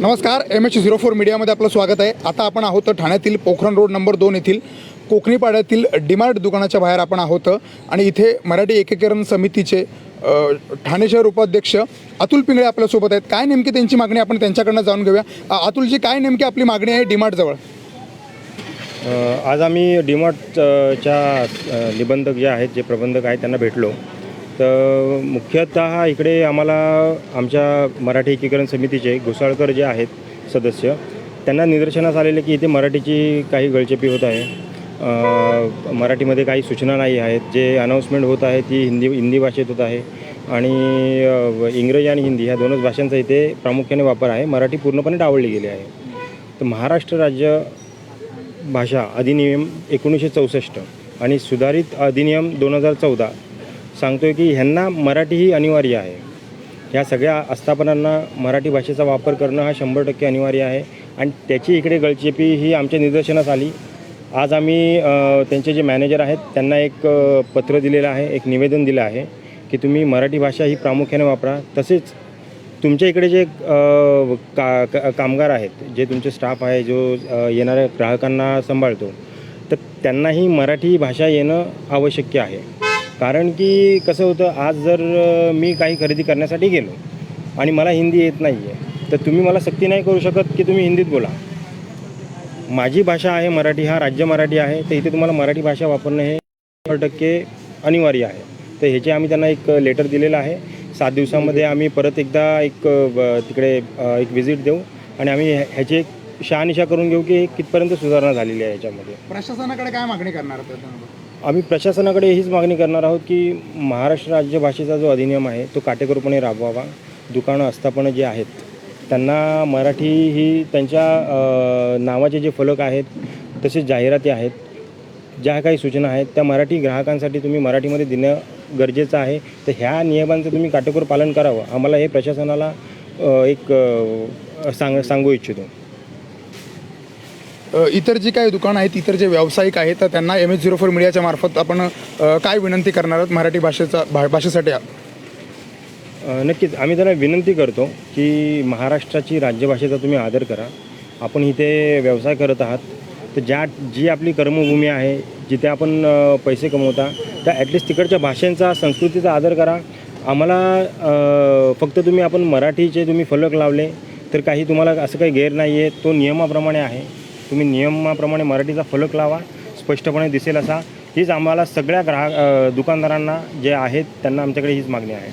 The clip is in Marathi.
नमस्कार एम एच झिरो फोर मीडियामध्ये आपलं स्वागत आहे. आता आपण आहोत ठाण्यातील पोखरण रोड नंबर दोन येथील कोकणीपाड्यातील डिमार्ट दुकानाच्या बाहेर आपण आहोत आणि इथे मराठी एकीकरण समितीचे ठाणे शहर उपाध्यक्ष अतुल पिंगळे आपल्यासोबत आहेत. काय नेमकी त्यांची मागणी आपण त्यांच्याकडनं जाणून घेऊया. अतुलजी काय नेमकी आपली मागणी आहे डिमार्टजवळ आज आम्ही डिमार्टच्या निबंधक जे आहेत जे प्रबंधक आहेत त्यांना भेटलो. तर मुख्यतः इकडे आम्हाला आमच्या मराठी एकीकरण समितीचे घुसाळकर जे आहेत सदस्य त्यांना निदर्शनास आलेले की इथे मराठीची काही गळचेपी होत आहे. मराठीमध्ये काही सूचना नाही आहेत. जे अनाऊन्समेंट होत आहे ती हिंदी हिंदी भाषेत होत आहे. आणि इंग्रजी आणि हिंदी ह्या दोनच भाषांचा इथे प्रामुख्याने वापर आहे. मराठी पूर्णपणे डावळली गेली आहे. तर महाराष्ट्र राज्य भाषा अधिनियम एकोणीसशे चौसष्ट आणि सुधारित अधिनियम दोन हजार चौदा सांगतो आहे की ह्यांना मराठी ही अनिवार्य आहे. ह्या सगळ्या आस्थापनांना मराठी भाषेचा वापर करणं हा शंभर टक्के अनिवार्य आहे. आणि त्याची इकडे गळचेपी ही आमच्या निदर्शनास आली. आज आम्ही त्यांचे जे मॅनेजर आहेत त्यांना एक पत्र दिलेलं आहे एक निवेदन दिलं आहे की तुम्ही मराठी भाषा ही प्रामुख्याने वापरा. तसेच तुमच्या इकडे जे का का- कामगार आहेत जे तुमचे स्टाफ आहे जो येणाऱ्या ग्राहकांना सांभाळतो तर त्यांनाही मराठी भाषा येणं आवश्यक आहे. कारण की कसं होतं आज जर मी काही खरेदी करण्यासाठी गेलो आणि मला हिंदी येत नाही आहे तर तुम्ही मला सक्ती नाही करू शकत की तुम्ही हिंदीत बोला. माझी भाषा आहे मराठी हा राज्य मराठी आहे तर इथे तुम्हाला मराठी भाषा वापरणं हे शंभर टक्के अनिवार्य आहे. तर ह्याचे आम्ही त्यांना एक लेटर दिलेलं आहे. सात दिवसामध्ये आम्ही परत एकदा एक तिकडे एक व्हिजिट देऊ आणि आम्ही ह्या- ह्याची एक शहानिशा करून घेऊ की कितपर्यंत सुधारणा झालेली आहे याच्यामध्ये. प्रशासनाकडे काय मागणी करणार आम्ही प्रशासनाकडे हीच मागणी करणार आहोत की महाराष्ट्र राज्य भाषेचा जो अधिनियम आहे तो काटेकोरपणे राबवावा. दुकानं आस्थापनं जे आहेत त्यांना मराठी ही त्यांच्या नावाचे जे फलक आहेत तसेच जाहिराती आहेत ज्या काही सूचना आहेत त्या मराठी ग्राहकांसाठी तुम्ही मराठीमध्ये देणं गरजेचं आहे. तर ह्या नियमांचं तुम्ही काटेकोर पालन करावं आम्हाला हे प्रशासनाला एक सांग सांगू इच्छितो. इतर जी काही दुकानं आहेत इतर जे व्यावसायिक आहेत तर त्यांना एम एच झिरो फोर मीडियाच्या मार्फत आपण काय विनंती करणार आहोत मराठी भाषेचा भा भाषेसाठी? नक्कीच. आम्ही त्यांना विनंती करतो की महाराष्ट्राची राज्यभाषेचा तुम्ही आदर करा. आपण इथे व्यवसाय करत आहात. तर ज्या जी आपली कर्मभूमी आहे जिथे आपण पैसे कमवता त्या ॲटलिस्ट तिकडच्या भाषांचा संस्कृतीचा आदर करा. आम्हाला फक्त तुम्ही आपण मराठीचे तुम्ही फलक लावले तर काही तुम्हाला असं काही गैर नाही आहे तो नियमाप्रमाणे आहे. तुम्ही नियमाप्रमाणे मराठीचा फलक लावा स्पष्टपणे दिसेल असा. हीच आम्हाला सगळ्या ग्राहक दुकानदारांना जे आहेत त्यांना आमच्याकडे हीच मागणी आहे.